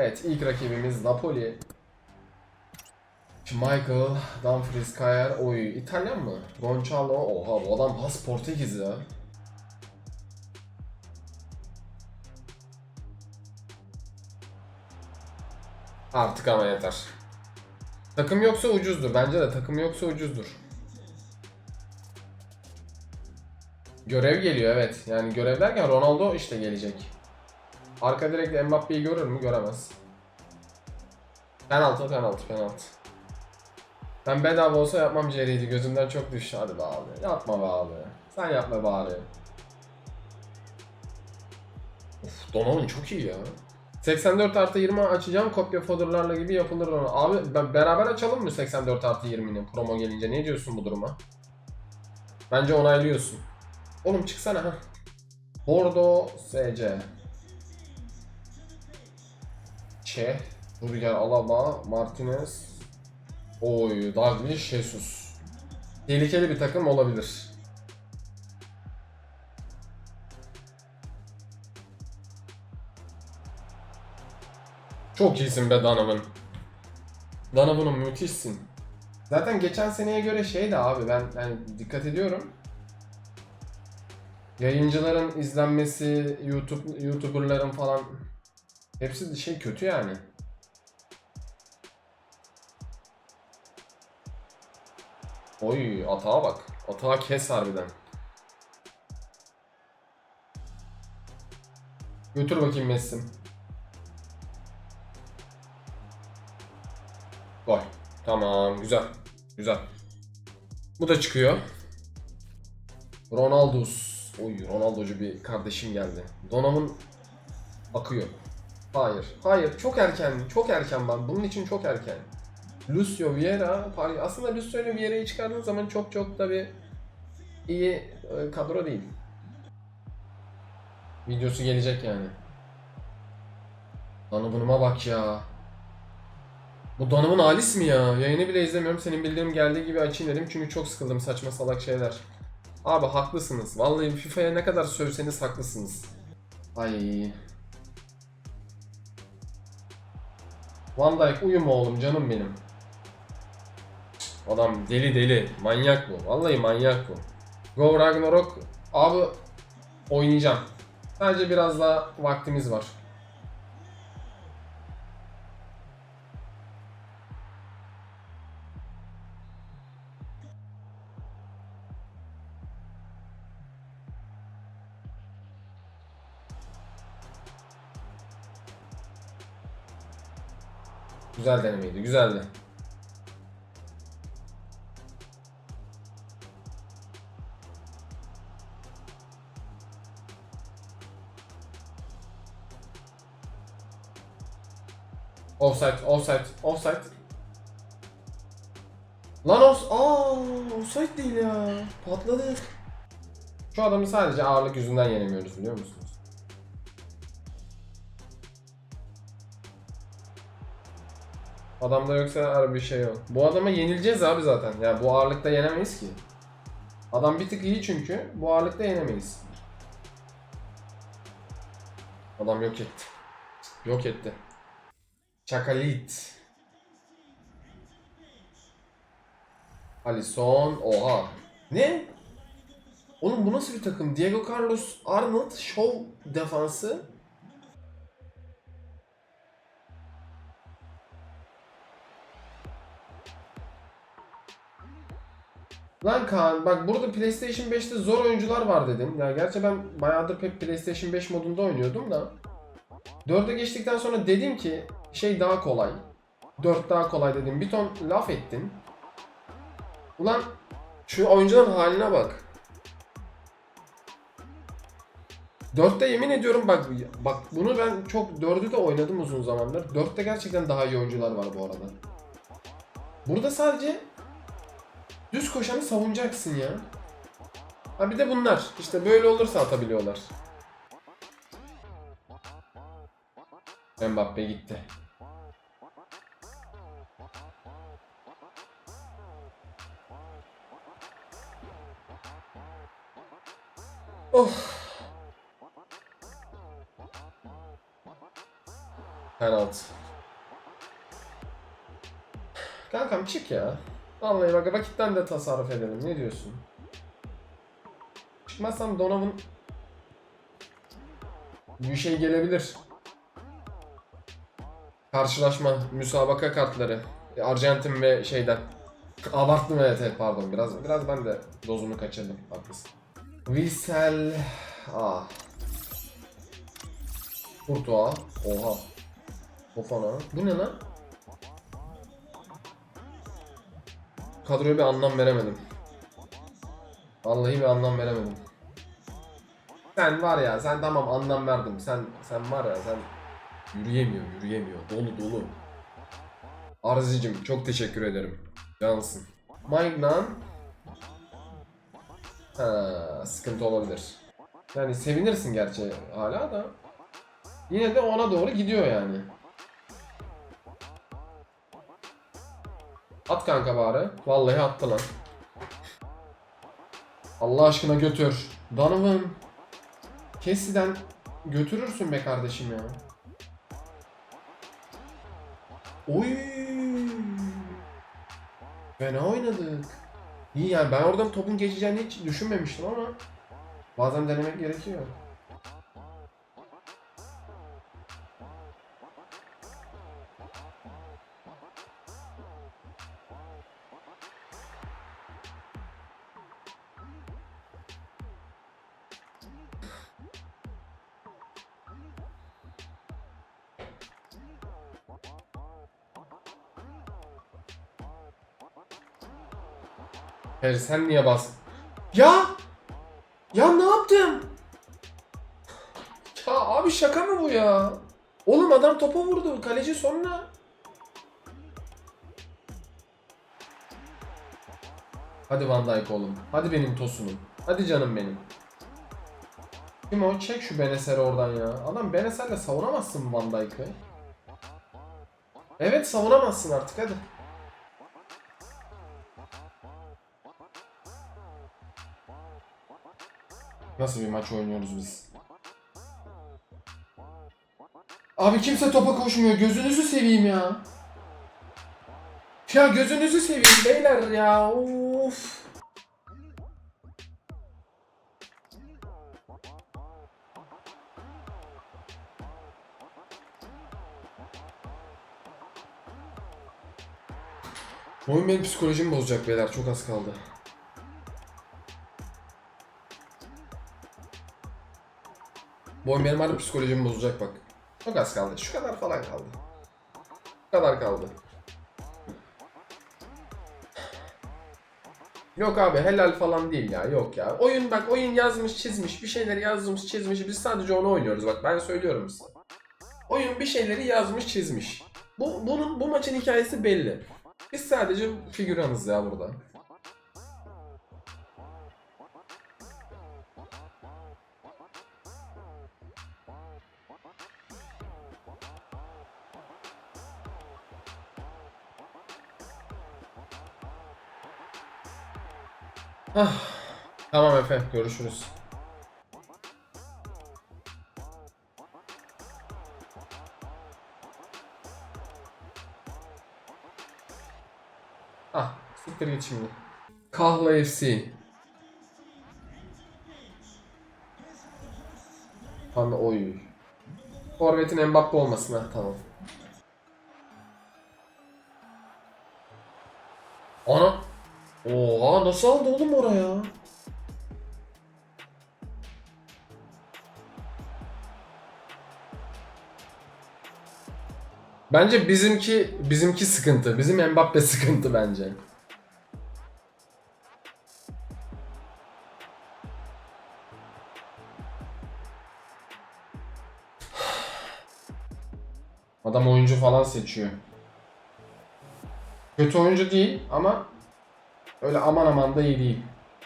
Evet ilk rakibimiz Napoli. Michael Dumfries Kayer. Oy İtalyan mı? Gonçalo. Oha bu adam has Portekiz ya. Artık ama yeter. Takım yoksa ucuzdur. Bence de takım yoksa ucuzdur. Görev geliyor evet. Yani görev derken Ronaldo işte gelecek. Arka direkt Mbappe'yi görür mü? Göremez. Penaltı, penaltı, penaltı. Ben bedava olsa yapmam Jerry'di. Gözümden çok düştü. Hadi be abi. Yapma be abi. Sen yapma bari. Of Donovan çok iyi ya. 84 artı 20 açacağım kopya folderlarla gibi yapılır ona. Abi ben- beraber açalım mı 84 artı 20'ni promo gelince? Ne diyorsun bu duruma? Bence onaylıyorsun. Oğlum çıksana ha. Bordo SC. Çeh. Rüdiger Alaba, Martinez. Oy, Douglas Jesus. Tehlikeli bir takım olabilir. Çok iyisin be Donovan. Donovan'ım müthişsin. Zaten geçen seneye göre şey de abi ben yani dikkat ediyorum. Yayıncıların izlenmesi, YouTube YouTuber'ların falan hepsi şey kötü yani. Oy atağa bak. Atağa kes harbiden. Götür bakayım Messi. Gol. Tamam güzel. Güzel. Bu da çıkıyor. Ronaldo's. Oy Ronaldo'cu bir kardeşim geldi. Donamın akıyor. Hayır. Hayır. Çok erken. Çok erken ben. Bunun için çok erken. Lucio Vieira. Aslında Lucio ile Vieira'yı çıkardığın zaman çok çok da bir iyi e, kadro değil. Videosu gelecek yani. Donovan'ıma bak ya. Bu Donovan Alice mi ya? Yayını bile izlemiyorum. Senin bildiğim geldiği gibi açayım dedim. Çünkü çok sıkıldım saçma salak şeyler. Abi haklısınız. Vallahi FIFA'ya ne kadar sövseniz haklısınız. Ay. Van Dijk uyuma oğlum canım benim. Adam deli deli. Manyak bu. Vallahi manyak bu. Go Ragnarok. Abi oynayacağım. Sadece biraz daha vaktimiz var. Güzel denemeydi. Güzeldi. Offside, offside, offside. Lan off... Aa, offside değil ya. Patladı. Şu adamı sadece ağırlık yüzünden yenemiyoruz biliyor musunuz? Adamda yoksa harbi bir şey yok. Bu adama yenileceğiz abi zaten. Ya bu ağırlıkta yenemeyiz ki. Adam bir tık iyi çünkü. Bu ağırlıkta yenemeyiz. Adam yok etti. Yok etti. Çakalit. Alisson. Oha. Ne? Oğlum bu nasıl bir takım? Diego Carlos Arnold show defansı. Lan Kaan bak burada PlayStation 5'te zor oyuncular var dedim. Ya gerçi ben bayağıdır pek PlayStation 5 modunda oynuyordum da. 4'e geçtikten sonra dedim ki şey daha kolay. 4 daha kolay dedim. Bir ton laf ettin. Ulan şu oyuncuların haline bak. 4'te yemin ediyorum bak bak bunu ben çok 4'ü de oynadım uzun zamandır. 4'te gerçekten daha iyi oyuncular var bu arada. Burada sadece düz koşanı savunacaksın ya. Ha bir de bunlar. İşte böyle olursa atabiliyorlar. Mbappe gitti. Of. Penaltı. Kankam çık ya. Vallahi bak vakitten de tasarruf edelim. Ne diyorsun? Çıkmazsam Donovan bir şey gelebilir. Karşılaşma, müsabaka kartları. Arjantin ve şeyden. Abarttım evet, pardon biraz biraz ben de dozunu kaçırdım haklısın. Wiesel ah. Courtois. Oha. Fofana. Bu ne lan? Kadroya bir anlam veremedim. Vallahi bir anlam veremedim. Sen var ya sen tamam anlam verdim. Sen sen var ya sen yürüyemiyor yürüyemiyor. Dolu dolu. Arzicim çok teşekkür ederim. Cansın. Magnan. Ha, sıkıntı olabilir. Yani sevinirsin gerçi hala da. Yine de ona doğru gidiyor yani. At kanka bari. Vallahi attı lan. Allah aşkına götür. Donovan. Kesi'den götürürsün be kardeşim ya. Oy. Fena oynadık. İyi yani ben oradan topun geçeceğini hiç düşünmemiştim ama bazen denemek gerekiyor. Hayır sen niye bas? Ya! Ya ne yaptım? Ya abi şaka mı bu ya? Oğlum adam topa vurdu. Kaleci sonra. Hadi Van Dijk oğlum. Hadi benim tosunum. Hadi canım benim. Kim o? Çek şu Beneser'i oradan ya. Adam Beneser'le savunamazsın Van Dijk'ı. Evet savunamazsın artık hadi. Nasıl bir maç oynuyoruz biz? Abi kimse topa koşmuyor. Gözünüzü seveyim ya. Ya gözünüzü seveyim beyler ya. Of. Oyun benim psikolojimi bozacak beyler. Çok az kaldı. Bu oyun benim harbi psikolojimi bozacak bak. Çok az kaldı. Şu kadar falan kaldı. Şu kadar kaldı. Yok abi helal falan değil ya. Yok ya. Oyun bak oyun yazmış çizmiş. Bir şeyleri yazmış çizmiş. Biz sadece onu oynuyoruz bak ben söylüyorum size. Oyun bir şeyleri yazmış çizmiş. Bu, bunun, bu maçın hikayesi belli. Biz sadece figüranız ya burada. Ah, tamam Efe, görüşürüz. Ah, siktir git şimdi. Kahla FC. Anla oy. Forvet'in Mbappe olmasın ha, tamam. Ana. Oha nasıl aldı oğlum oraya? Bence bizimki bizimki sıkıntı. Bizim Mbappe sıkıntı bence. Adam oyuncu falan seçiyor. Kötü oyuncu değil ama öyle aman aman da iyi değil.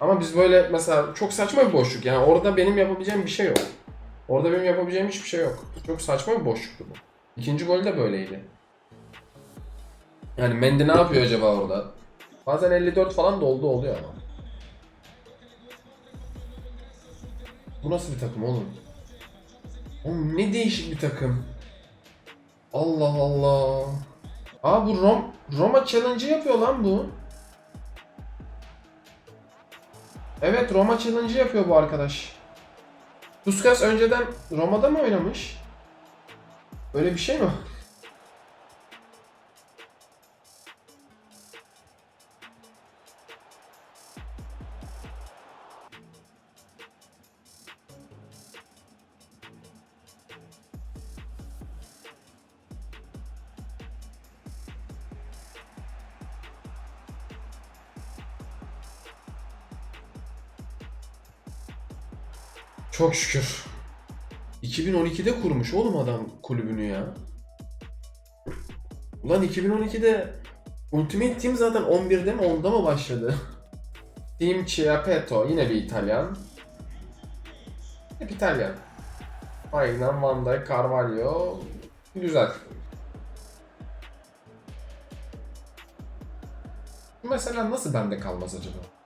Ama biz böyle mesela çok saçma bir boşluk yani orada benim yapabileceğim bir şey yok. Orada benim yapabileceğim hiçbir şey yok. Çok saçma bir boşluktu bu. İkinci gol de böyleydi. Yani Mendy ne yapıyor acaba orada? Bazen 54 falan doldu oluyor ama. Bu nasıl bir takım oğlum? Oğlum ne değişik bir takım. Allah Allah. Aa bu Rom Roma Challenge'ı yapıyor lan bu. Evet Roma Challenge'ı yapıyor bu arkadaş. Puskas önceden Roma'da mı oynamış? Öyle bir şey mi? Çok şükür. 2012'de kurmuş oğlum adam kulübünü ya. Ulan 2012'de Ultimate Team zaten 11'de mi 10'da mı başladı? Team Chiappetto yine bir İtalyan. Hep İtalyan. Aynen Van Dijk, Carvalho. Güzel. Mesela nasıl bende kalmaz acaba?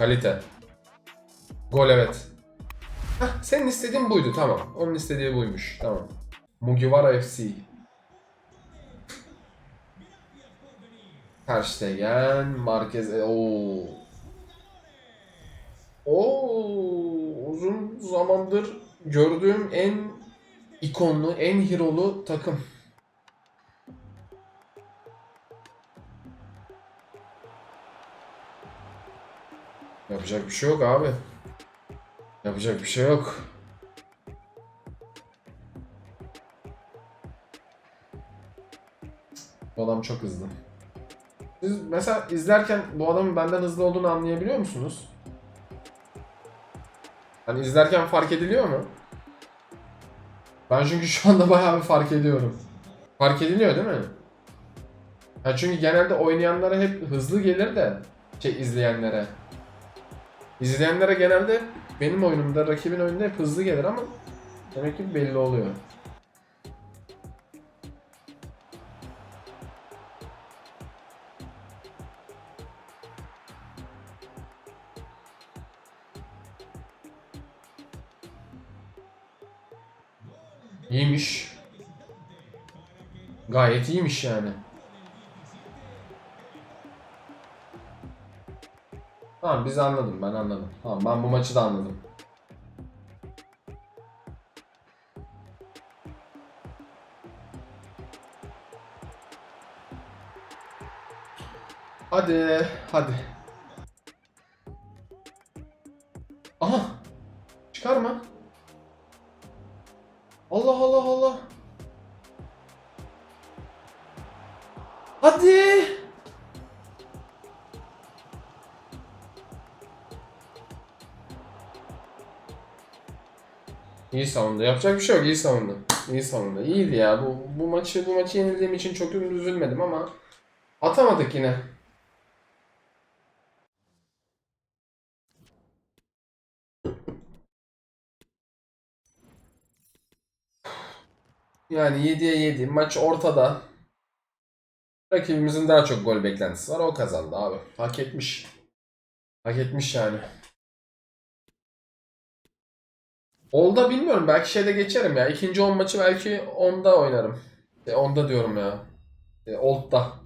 Kalite. Gol evet. Heh, senin istediğin buydu tamam. Onun istediği buymuş. Tamam. Mugiwara FC. Ter Stegen, Marquez. e, Oo. Uzun zamandır gördüğüm en ikonlu, en hero'lu takım. Yapacak bir şey yok abi. Yapacak bir şey yok. Bu adam çok hızlı. Siz mesela izlerken bu adamın benden hızlı olduğunu anlayabiliyor musunuz? Hani izlerken fark ediliyor mu? Ben çünkü şu anda bayağı bir fark ediyorum. Fark ediliyor değil mi? Ha çünkü genelde oynayanlara hep hızlı gelir de şey izleyenlere. İzleyenlere genelde benim oyunumda, rakibin oyununda hep hızlı gelir ama demek ki belli oluyor. İyiymiş. Gayet iyiymiş yani. Tamam biz anladım ben anladım. Tamam ben bu maçı da anladım. Hadi hadi. İyi savundu. Yapacak bir şey yok. İyi savundu. İyi savundu. İyiydi ya. Bu, bu maçı bu maçı yenildiğim için çok üzülmedim ama atamadık yine. Yani 7'ye 7. Maç ortada. Rakibimizin daha çok gol beklentisi var. O kazandı abi. Hak etmiş. Hak etmiş yani. Olda bilmiyorum. Belki şeyde geçerim ya. İkinci 10 maçı belki onda oynarım. E, onda diyorum ya. E, Old'da.